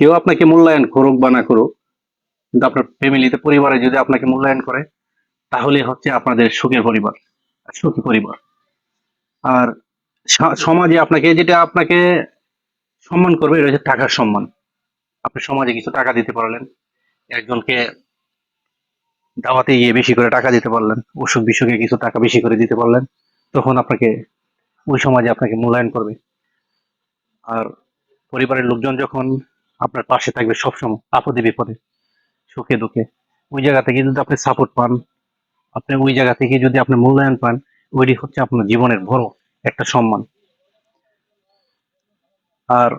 কেউ আপনাকে মূল্যায়ন করুক বা না করুক, কিন্তু আপনার ফ্যামিলিতে পরিবারে যদি আপনাকে মূল্যায়ন করে, তাহলে হচ্ছে আপনাদের সুখের পরিবার, সুখী পরিবার। আর সমাজে আপনাকে, যেটা আপনাকে সম্মান করবে হচ্ছে টাকার সম্মান। আপনি সমাজে কিছু টাকা দিতে পারলেন, একজনকে দাওয়াতে গিয়ে বেশি করে টাকা দিতে পারলেন, অসুখ বিসুখে কিছু টাকা বেশি করে দিতে পারলেন, তখন আপনাকে, ওই সমাজে আপনাকে মূল্যায়ন করবে। আর পরিবারের লোকজন যখন আপনার পাশে থাকবে সবসময় আপদে বিপদে, সুখে দুঃখে। ওই জায়গা থেকে যদি আপনি সাপোর্ট পান, আপনি ওই জায়গা থেকে যদি আপনি মূল্যায়ন পান, ওইটি হচ্ছে আপনার জীবনের বড় একটা সম্মান। আর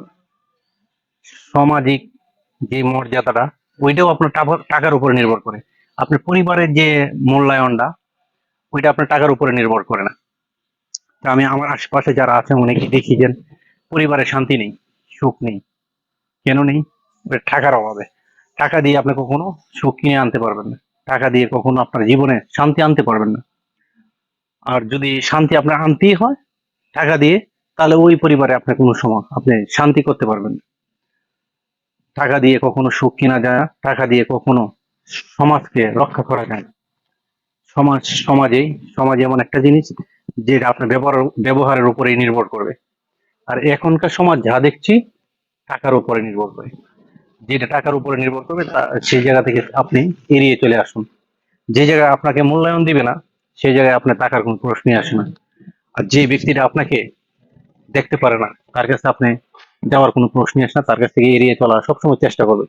সামাজিক যে মর্যাদাটা, ওইটাও আপনার টাকার উপরে নির্ভর করে। আপনার পরিবারের যে মূল্যায়নটা, ওইটা আপনার টাকার উপরে নির্ভর করে না। তা আমি আমার আশেপাশে যারা আছে অনেকে দেখি যে পরিবারে শান্তি নেই, সুখ নেই। কেন নেই? টাকার অভাবে। টাকা দিয়ে আপনি কখনো সুখ কিনে আনতে পারবেন না। টাকা দিয়ে কখনো আপনার জীবনে শান্তি আনতে পারবেন না। আর যদি শান্তি আপনার আনতেই হয়, টাকা দিয়ে, তাহলে ওই পরিবারে আপনি কোনো সময় আপনি শান্তি করতে পারবেন না। টাকা দিয়ে কখনো সুখ কিনা যায় না। টাকা দিয়ে কখনো সমাজকে রক্ষা করা যায় না। সমাজ, সমাজেই, সমাজ এমন একটা জিনিস যেটা আপনার ব্যবহার, ব্যবহারের উপরেই নির্ভর করবে। আর এখনকার সমাজ যা দেখছি টাকার উপরে নির্ভর করে। যেটা টাকার উপরে নির্ভর করবে সেই জায়গা থেকে আপনি এড়িয়ে চলে আসুন। যে জায়গায় আপনাকে মূল্যায়ন দিবে না, সেই জায়গায় আপনার টাকার কোনো প্রশ্নই আসে না। আর যে ব্যক্তিটা আপনাকে দেখতে পারে না, তার কাছে আপনি যাওয়ার কোনো প্রশ্নই আসে না, তার কাছ থেকে এড়িয়ে চলার সবসময় চেষ্টা করবে।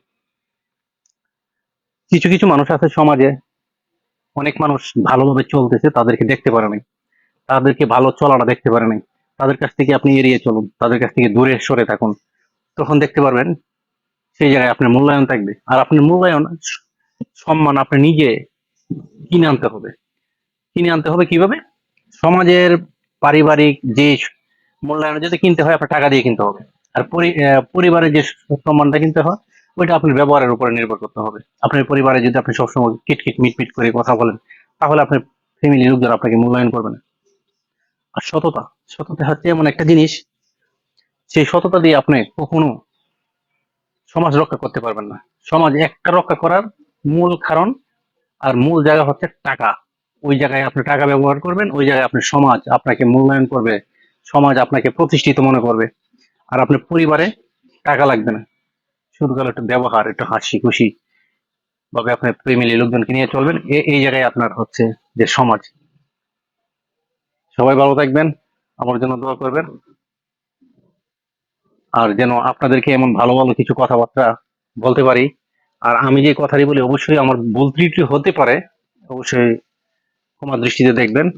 কিছু কিছু মানুষ আছে সমাজে, অনেক মানুষ ভালোভাবে চলতেছে, তাদেরকে দেখতে পারে নাই। তাদেরকে ভালো চলাটা দেখতে পারে নাই। তাদের কাছ থেকে আপনি এড়িয়ে চলুন, তাদের কাছ থেকে দূরে সরে থাকুন। তখন দেখতে পারবেন সেই জায়গায় আপনার মূল্যায়ন থাকবে। আর আপনার মূল্যায়ন, সম্মান আপনি নিজে কিনে আনতে হবে। কিনে আনতে হবে কীভাবে? সমাজের পারিবারিক যে মূল্যায়ন যদি কিনতে হয়, আপনার টাকা দিয়ে কিনতে হবে। আর পরিবারের যে সম্মানটা কিনতে হয়, ওইটা আপনার ব্যবহারের উপরে নির্ভর করতে হবে। আপনার পরিবারে যদি আপনি সবসময় কিটকিট, মিটমিট করে কথা বলেন, তাহলে আপনার ফ্যামিলি লোকজন আপনাকে মূল্যায়ন করবে না। আর সততা সততা হচ্ছে এমন একটা জিনিস সেই সততা দিয়ে আপনি কখনো সমাজ রক্ষা করতে পারবেন না। সমাজ একটা রক্ষা করার মূল কারণ আর মূল জায়গা হচ্ছে টাকা। ওই জায়গায় আপনি টাকা ব্যবহার করবেন, ওই জায়গায় আপনার সমাজ আপনাকে মূল্যায়ন করবে, সমাজ আপনাকে প্রতিষ্ঠিত মনে করবে। আর আপনার পরিবারে টাকা লাগবে না। শুধু গেল একটু ব্যবহার, একটু হাসি খুশি ভাবে আপনার ফ্যামিলি লোকজনকে নিয়ে চলবেন এই জায়গায় আপনার হচ্ছে যে সমাজ। সবাই ভালো থাকবেন, আমার জন্য দোয়া করবেন। আর যেন আপনাদেরকে এমন ভালো ভালো কিছু কথাবার্তা বলতে পারি। আর আমি যে কথাটি বলি, অবশ্যই আমার ভুল ত্রুটি হতে পারে। অবশ্যই ক্ষমা দৃষ্টিতে দেখবেন।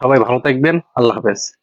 সবাই ভালো থাকবেন। আল্লাহ হাফেজ।